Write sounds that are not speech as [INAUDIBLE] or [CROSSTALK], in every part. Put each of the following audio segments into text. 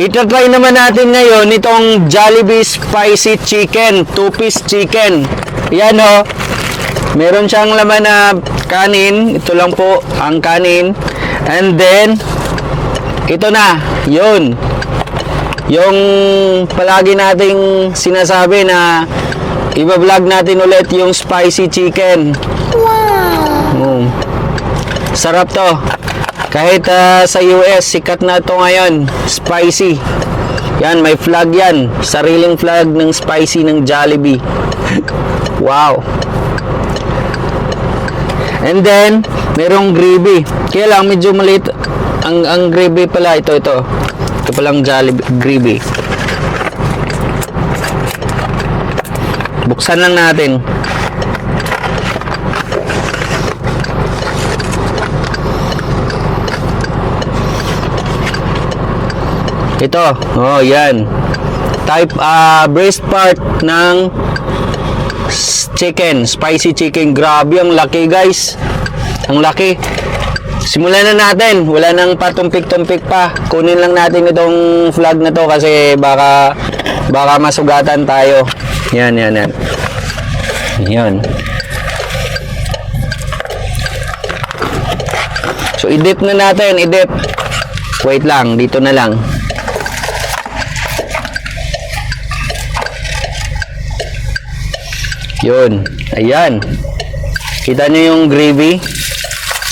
Itatry naman natin ngayon itong Jollibee Spicy Chicken, two-piece chicken. Yan o. Meron siyang laman na kanin. Ito lang po ang kanin. And then, ito na. Yun. Yung palagi nating sinasabi na iba-vlog natin ulit yung spicy chicken. Wow! Sarap to. Kahit ah, sa US, sikat na to ngayon. Spicy. Yan, may flag yan. Sariling flag ng spicy ng Jollibee. [LAUGHS] wow. And then, merong gravy. Kaya lang, medyo maliit. Ang, ang gravy pala, ito, ito. Ito palang Jollibee gravy. Buksan lang natin. Ito, oh, yan. Type ah breast part ng chicken, spicy chicken. Grabe, ang laki guys. Ang laki. Simulan na natin. Wala nang patumpik-tumpik pa. Kunin lang natin itong flag na to kasi baka baka masugatan tayo. Yan, yan, yan. Yan. So, i-dip na natin, i-dip. Wait lang, dito na lang. Yun. Ayan. Kita nyo yung gravy?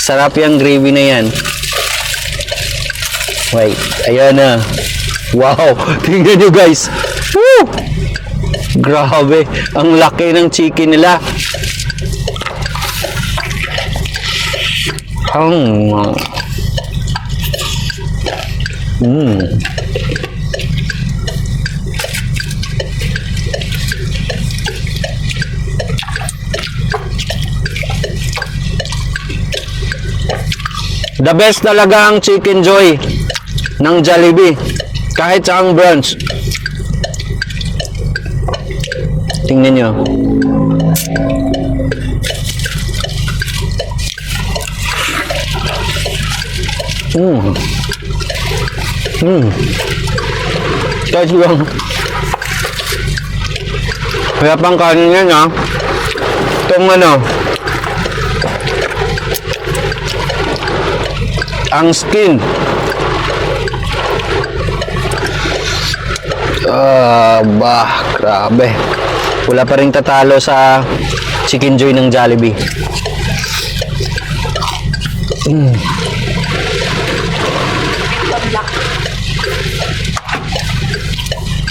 Sarap yung gravy na yan. Wait. Ayan na. Wow. [LAUGHS] Tingnan nyo guys. Woo! Grabe. Ang laki ng chicken nila. Ang... Mm. The best talaga ang Chicken Joy ng Jollibee. Kahit sa ang brunch. Tingnan nyo. Mm. Mm. Guys, yung kaya pang kanin yan ha. Itong ano, ang skin. Ah, bah, grabe. Wala pa rin tatalo sa Chicken Joy ng Jollibee. Mm.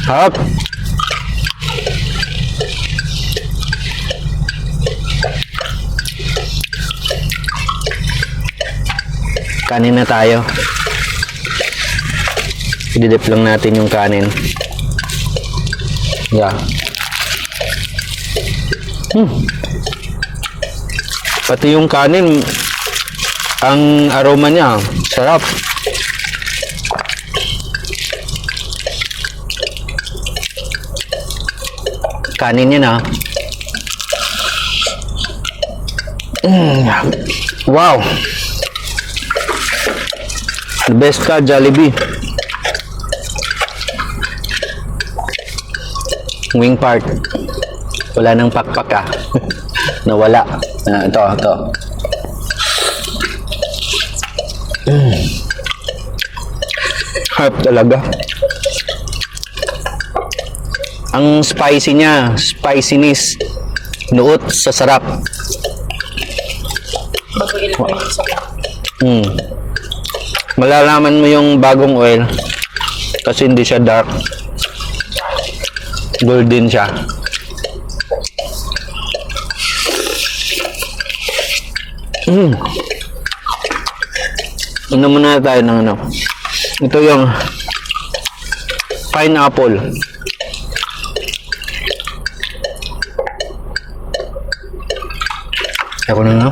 Hap. Kanin na tayo. I-dip lang natin yung kanin. Yeah. Hmm. Pati yung kanin, ang aroma niya, sarap. Kanin yan ah. Mm. Wow. The best ka, Jollibee. Wing part. Wala nang pakpak ah. [LAUGHS] Nawala. Ah, ito, ito. Mm. Harap talaga. Ang spicy niya, spiciness, nuot sa sarap. Ko yung sa Mm. Malalaman mo yung bagong oil kasi hindi siya dark. Golden siya. Mm. Ano muna tayo ng ano? Ito yung pineapple. Ako na nga.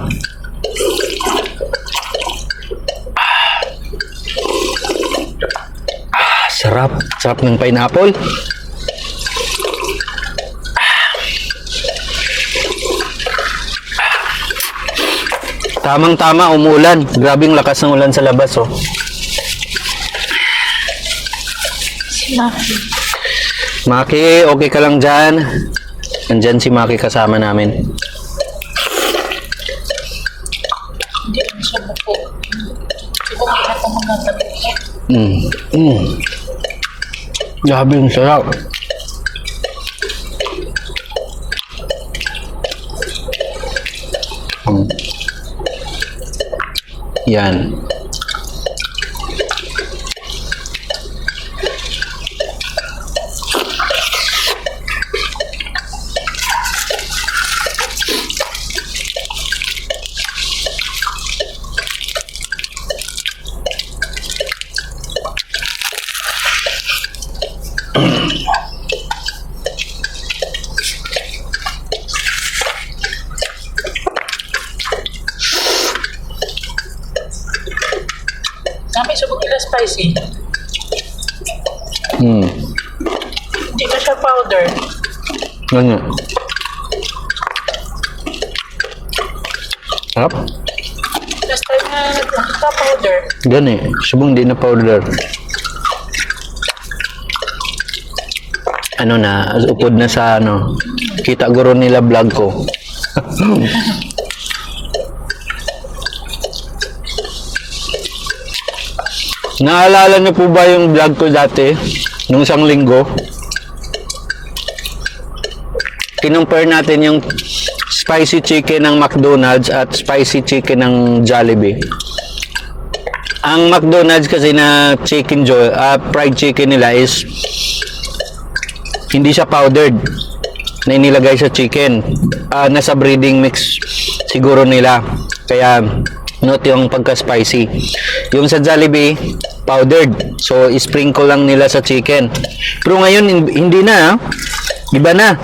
Sarap. Sarap ng pineapple. Tamang-tama, umuulan. Grabing lakas ng ulan sa labas, oh. Maki, okay ka lang dyan? Nandyan si Maki kasama namin. Hindi siya. Siguro hindi ako magagalit. Mm. Mm. Grabe, ang sarap. Mm. Yan. Kami subok nila spicy. Mm. Hindi ba siya powder? Ganyan. Sarap. Last time na nagpunta powder. Gan eh. Subong di na powder. Ano na, upod na sa ano. Kita guro nila vlog ko. [LAUGHS] Naalala niyo po ba yung vlog ko dati? Nung isang linggo? Kinumpare natin yung spicy chicken ng McDonald's at spicy chicken ng Jollibee. Ang McDonald's kasi na chicken joy, ah, fried chicken nila is hindi siya powdered na inilagay sa chicken. Ah, nasa breeding mix siguro nila. Kaya note yung pagka-spicy. Yung sa Jollibee, powdered. So, sprinkle lang nila sa chicken. Pero ngayon, hin- hindi na. ah. Iba na.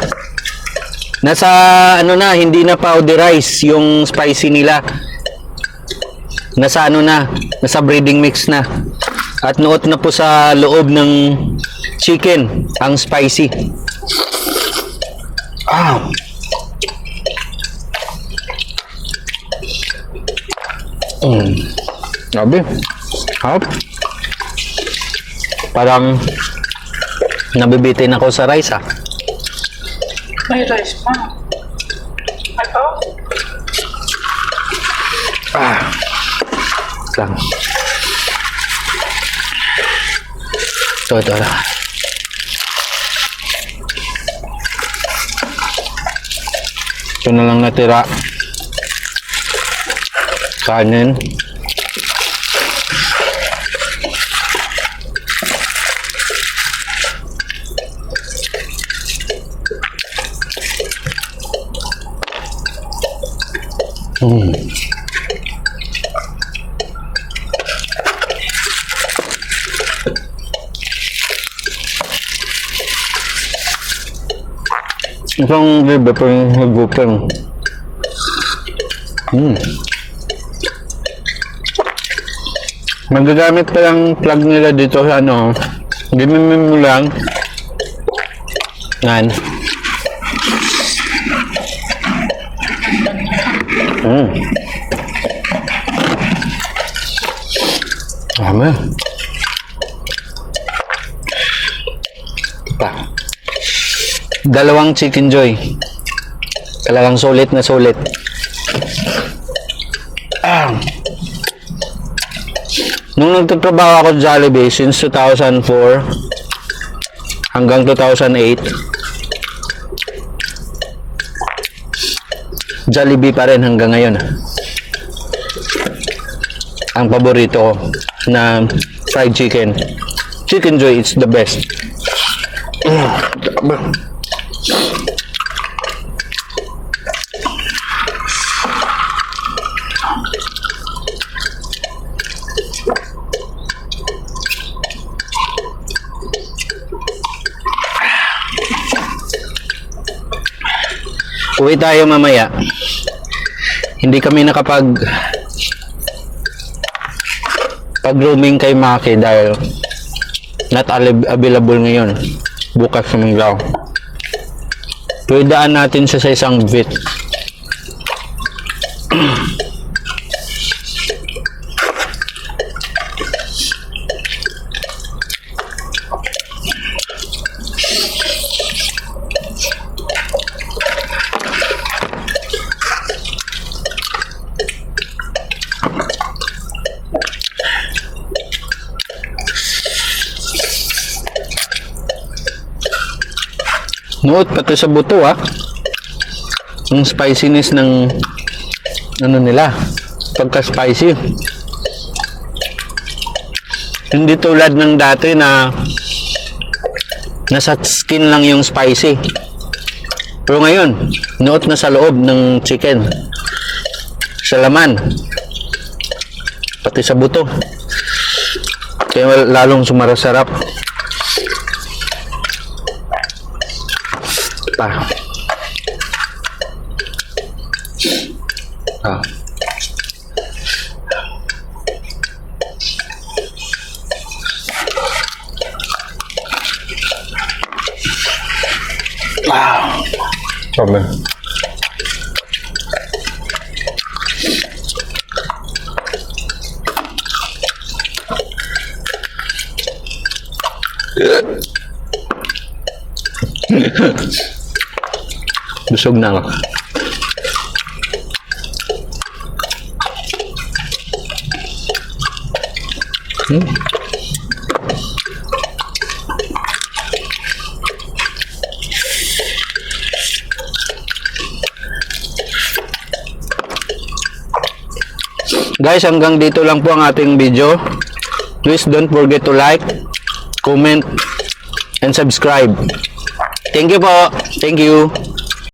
Nasa, ano na, hindi na powderize yung spicy nila nasa ano na, nasa breeding mix na. At nuot na po sa loob ng chicken ang spicy. Ah. Mm. Grabe. Harap. Parang nabibitin ako sa rice ah. May rice pa. Oh. Ah. Lang. Ito, ito na. Ito na lang natira. Kanin. Mm. Isang libre pa yung nag-open. Hmm. Magagamit ka lang plug nila dito sa ano. Gimimin mo lang. Yan. Hmm. Tama. Pa. Dalawang chicken joy. Talagang sulit na sulit. Ah. Nung nagtatrabaho ako sa Jollibee since 2004 hanggang 2008 Jollibee pa rin hanggang ngayon. Ang paborito ko na fried chicken. Chicken Joy, it's the best. Uwi tayo mamaya. Hindi kami nakapag pag roaming kay Maki dahil not available ngayon. Bukas sa Manggao. Pero daan natin siya sa isang bit. [CLEARS THROAT] Nuot pati sa buto ah. Yung spiciness ng ano nila. Pagka-spicy. Hindi tulad ng dati na nasa skin lang yung spicy. Pero ngayon, nuot na sa loob ng chicken. Sa laman. Pati sa buto. Kaya lalong sumarasarap. Pa. Ah. Wow. Problem. Busog na ako. Hmm? Guys, hanggang dito lang po ang ating video. Please don't forget to like, comment, and subscribe. Thank you po. Thank you.